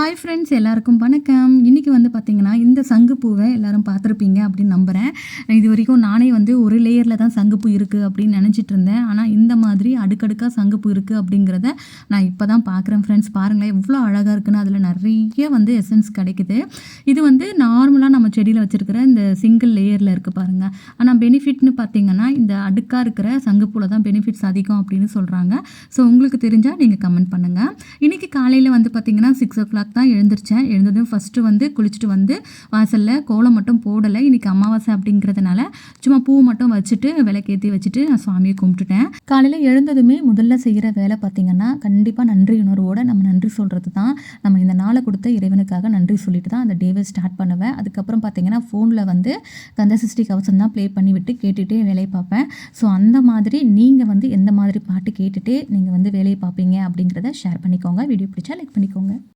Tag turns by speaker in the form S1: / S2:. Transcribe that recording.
S1: Hi friends எல்லாருக்கும் வணக்கம். இன்றைக்கி வந்து பார்த்திங்கன்னா இந்த சங்குப்பூவை எல்லாரும் பார்த்துருப்பீங்க அப்படின்னு நம்புகிறேன் இது வரைக்கும் நானே வந்து ஒரு லேயரில் தான் சங்குப்பூ இருக்குது அப்படின்னு நினச்சிட்டு இருந்தேன். ஆனால் இந்த மாதிரி அடுக்கடுக்காக சங்குப்பூ இருக்குது அப்படிங்கிறத நான் இப்போ தான் பார்க்குறேன் ஃப்ரெண்ட்ஸ் பாருங்களேன் எவ்வளோ அழகாக இருக்குன்னு அதில் நிறைய வந்து எசன்ஸ் கிடைக்குது. இது வந்து நார்மலாக நம்ம செடியில் வச்சுருக்கிற இந்த சிங்கிள் லேயரில் இருக்குது பாருங்கள் ஆனால் பெனிஃபிட்னு பார்த்தீங்கன்னா இந்த அடுக்காக இருக்கிற சங்குப்பூவில் தான் பெனிஃபிட்ஸ் அதிகம் அப்படின்னு சொல்கிறாங்க ஸோ உங்களுக்கு தெரிஞ்சால் நீங்கள் கமெண்ட் பண்ணுங்கள் இன்றைக்கி காலையில் வந்து பார்த்திங்கன்னா சிக்ஸ் ஓ கிளாக் தான் எழுந்திரிச்சேன். எழுந்ததும் ஃபஸ்ட்டு வந்து குளிச்சுட்டு வந்து வாசலில் கோலம் மட்டும் போடலை. இன்றைக்கி அமாவாசை அப்படிங்கிறதுனால சும்மா பூ மட்டும் வச்சுட்டு விளக்கேற்றி வச்சுட்டு நான் சுவாமியை கும்பிட்டுட்டேன். காலையில் எழுந்ததுமே முதல்ல செய்கிற வேலை பார்த்திங்கன்னா கண்டிப்பாக நன்றி உணர்வோடு நம்ம நன்றி சொல்கிறது தான். நம்ம இந்த நாளை கொடுத்த இறைவனுக்காக நன்றி சொல்லிட்டு தான் அந்த டேவை ஸ்டார்ட் பண்ணுவேன். அதுக்கப்புறம் பார்த்திங்கன்னா ஃபோனில் வந்து கந்த சிருஷ்டி கவசம் தான் ப்ளே பண்ணிவிட்டு கேட்டுகிட்டே வேலையை பார்ப்பேன். ஸோ அந்த மாதிரி நீங்கள் வந்து எந்த மாதிரி பாட்டு கேட்டுகிட்டே நீங்கள் வந்து வேலையை பார்ப்பீங்க அப்படிங்கிறத ஷேர் பண்ணிக்கோங்க. வீடியோ பிடிச்சா லைக் பண்ணிக்கோங்க.